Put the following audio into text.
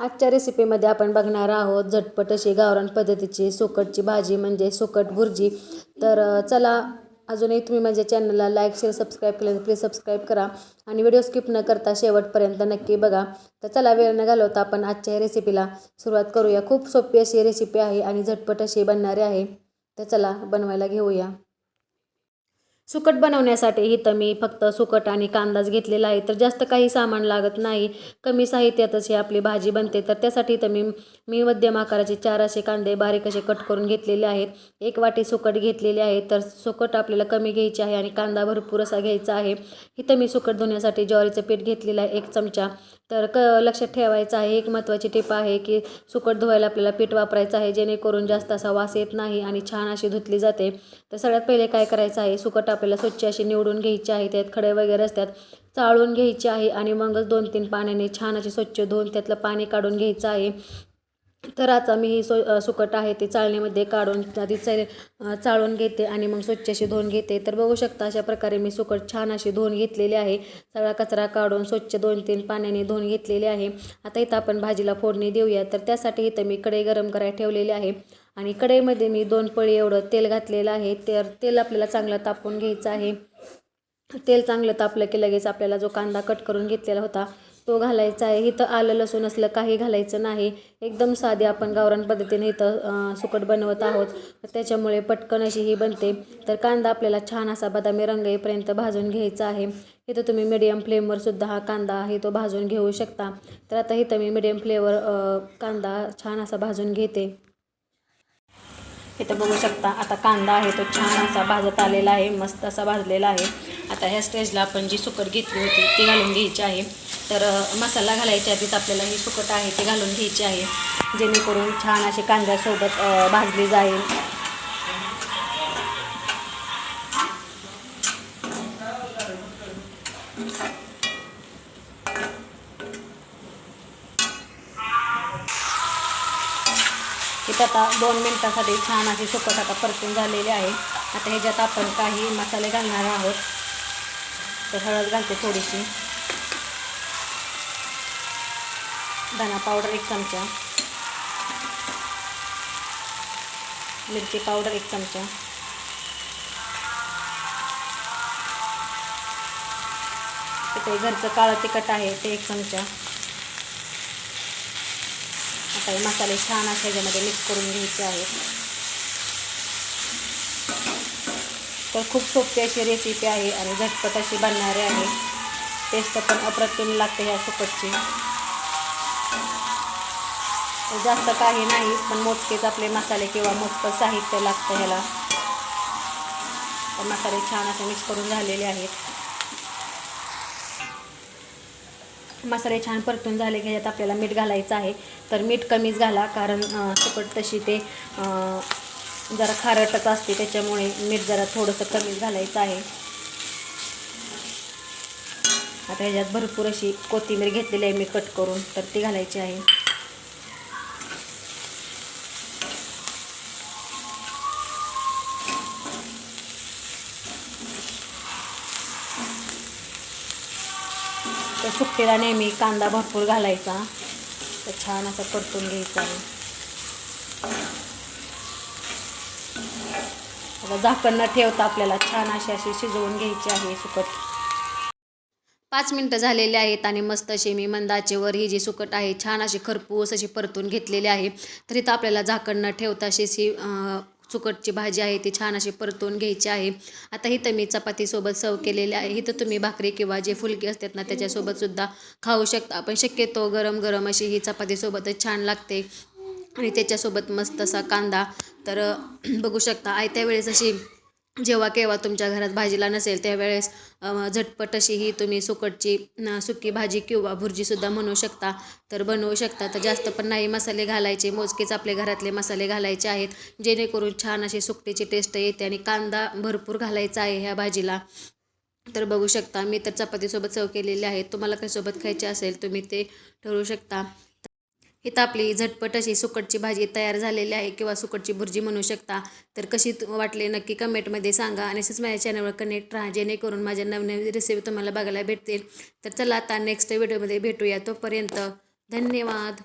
आजच्या रेसिपीमध्ये आपण बघणार आहोत झटपट अशी गावरान पद्धतीची सोकटची भाजी म्हणजे सोकट भुर्जी. तर चला अजूनही तुम्ही माझ्या चॅनलला लाईक शेअर सबस्क्राईब केलं तर प्लीज सबस्क्राईब करा. आणि व्हिडिओ स्किप न करता शेवटपर्यंत नक्की बघा. तर चला वेळ न घालवता आपण आजच्या या रेसिपीला सुरुवात करूया. खूप सोपी अशी रेसिपी आहे आणि झटपट अशी बनणारी आहे. तर चला बनवायला घेऊया. सुकट बनवण्यासाठी इथं मी फक्त सुकट आणि कांदाच घेतलेला आहे. तर जास्त काही सामान लागत नाही. कमी साहित्यातच ही आपली भाजी बनते. तर त्यासाठी इथं मी मी मध्यम आकाराचे चार असे कांदे बारीक असे कट करून घेतलेले आहेत. एक वाटी सुकट घेतलेली आहे. तर सुकट आपल्याला कमी घ्यायची आहे आणि कांदा भरपूर असा घ्यायचा आहे. इथं मी सुकट धुण्यासाठी ज्वारीचं पीठ घेतलेलं आहे एक चमचा. तर क लक्षात ठेवायचं आहे. एक महत्त्वाची टिप आहे की सुकट धुवायला आपल्याला पीठ वापरायचं आहे. जेणेकरून जास्त असा वास येत नाही आणि छान अशी धुतली जाते. तर सगळ्यात पहिले काय करायचं आहे? सुकट आपल्याला स्वच्छ अशी निवडून घ्यायची आहे त्यात खडे वगैरे असतात चाळून घ्यायची आहे आणि मगच दोन तीन पाण्याने छान अशी स्वच्छ धुवून त्यातलं पाणी काढून घ्यायचं आहे. तर आता मी ही सो सुकट आहे ती चाळणीमध्ये काढून आधी चा चाळून घेते आणि मग स्वच्छ अशी धुवून घेते. तर बघू शकता अशा प्रकारे मी सुकट छान अशी धुवून घेतलेली आहे. सगळा कचरा काढून स्वच्छ दोन तीन पाण्याने धुवून घेतलेली आहे. आता इथं आपण भाजीला फोडणी देऊया. तर त्यासाठी इथं मी कढई गरम करायला ठेवलेली आहे. आणि कढईमध्ये मी दोन पळी एवढं तेल घातलेलं आहे. तर तेल आपल्याला चांगलं तापवून घ्यायचं आहे. तेल चांगलं तापलं की लगेच आपल्याला जो कांदा कट करून घेतलेला होता तो घालायचा आहे. इथं आलं लसूण असलं काही घालायचं नाही. एकदम साधी आपण गावरान पद्धतीने इथं सुकट बनवत आहोत. तर त्याच्यामुळे पटकन अशी ही बनते. तर कांदा आपल्याला छान असा बदामी रंग येईपर्यंत भाजून घ्यायचा आहे. इथं तुम्ही मिडियम फ्लेमवर सुद्धा हा कांदा आहे तो भाजून घेऊ शकता. तर आता इथं मी मिडियम फ्लेवर कांदा छान असा भाजून घेते. इथं बघू शकता आता कांदा आहे तो छान असा भाजत आलेला आहे मस्त असा भाजलेला आहे. आता ह्या स्टेजला आपण जी सुकट घेतली होती ती घालून घ्यायची आहे. तर मसाला घालायच्या आधीच आपल्याला ही सुकट आहे ती घालून घ्यायची आहे. जेणेकरून छान असे कांद्यासोबत भाजली जाईल. इथं आता दोन मिनटासाठी छान अशी सुकट आता परतून झालेली आहे. आता ह्याच्यात आपण काही मसाले घालणार आहोत. तर हळद घालते थोडीशी. धना पावडर एक चमचा. मिरची पावडर एक चमचा. ते घरचं काळं तिखट आहे ते एक चमचा. आता हे मसाले छान असे ह्याच्यामध्ये मिक्स करून घ्यायचे आहेत. तर खूप सोपी अशी रेसिपी आहे आणि झटपट अशी बनणारी आहे. टेस्ट पण अप्रतिम लागते ह्या सुकटची जास्त काही नाही पण मोजकेच आपले मसाले किंवा मोजकं साहित्य लागतं ह्याला. तर मसाले छान असे मिक्स करून झालेले आहेत. मसाले छान परतून झाले की ह्यात आपल्याला मीठ घालायचं आहे. तर मीठ कमीच घाला कारण सुकट तशी ते जरा खारटच असते त्याच्यामुळे मीठ जरा थोडंसं कमीच घालायचं आहे. आता ह्याच्यात भरपूर अशी कोथिंबीर घेतलेली आहे मी कट करून तर ती घालायची आहे. तर सुट्टीला नेहमी कांदा भरपूर घालायचा. तर छान असं परतून घ्यायचा. आहे आता झाकण न ठेवता आपल्याला छान अशी अशी शिजवून घ्यायची आहे सुकट. पाच मिनटं झालेले आहेत आणि मस्त अशी मी मंदाचेवर ही जी सुकट आहे छान अशी खरपूस अशी परतून घेतलेली आहे. तर इथं आपल्याला झाकण न ठेवता अशी चुकटची भाजी आहे ती छान अशी परतून घ्यायची आहे. आता इथं मी चपातीसोबत सर्व केलेली आहे. इथं तुम्ही भाकरी किंवा जे फुलके असतात ना त्याच्यासोबत सुद्धा खाऊ शकता. पण शक्यतो गरम गरम अशी ही चपातीसोबतच छान लागते. आणि त्याच्यासोबत मस्त असा कांदा. तर बघू शकता आयत्या वेळेस अशी जेव्हा केव्हा तुमच्या घरात भाजीला नसेल त्यावेळेस झटपट अशी ही तुम्ही सुकटची सुकी भाजी किंवा भुर्जीसुद्धा म्हणू शकता. तर बनवू शकता. तर जास्त पण नाही मसाले घालायचे. मोजकेच आपले घरातले मसाले घालायचे आहेत. जेणेकरून छान अशी सुकटीची टेस्ट येते आणि कांदा भरपूर घालायचा आहे ह्या भाजीला. तर बघू शकता. मी तर चपातीसोबत चव केलेली आहे. तुम्हाला कशासोबत खायचे असेल तुम्ही ते ठरवू शकता. इथं आपली झटपट अशी सुकटची भाजी तयार झालेली आहे किंवा सुकटची भुर्जी म्हणू शकता. तर कशी वाटले नक्की कमेंटमध्ये सांगा आणि असंच माझ्या चॅनलवर कनेक्ट राहा जेणेकरून माझ्या नवनवीन रेसिपी तुम्हाला बघायला भेटतील. तर चला आता नेक्स्ट व्हिडिओमध्ये भेटूया. तोपर्यंत धन्यवाद.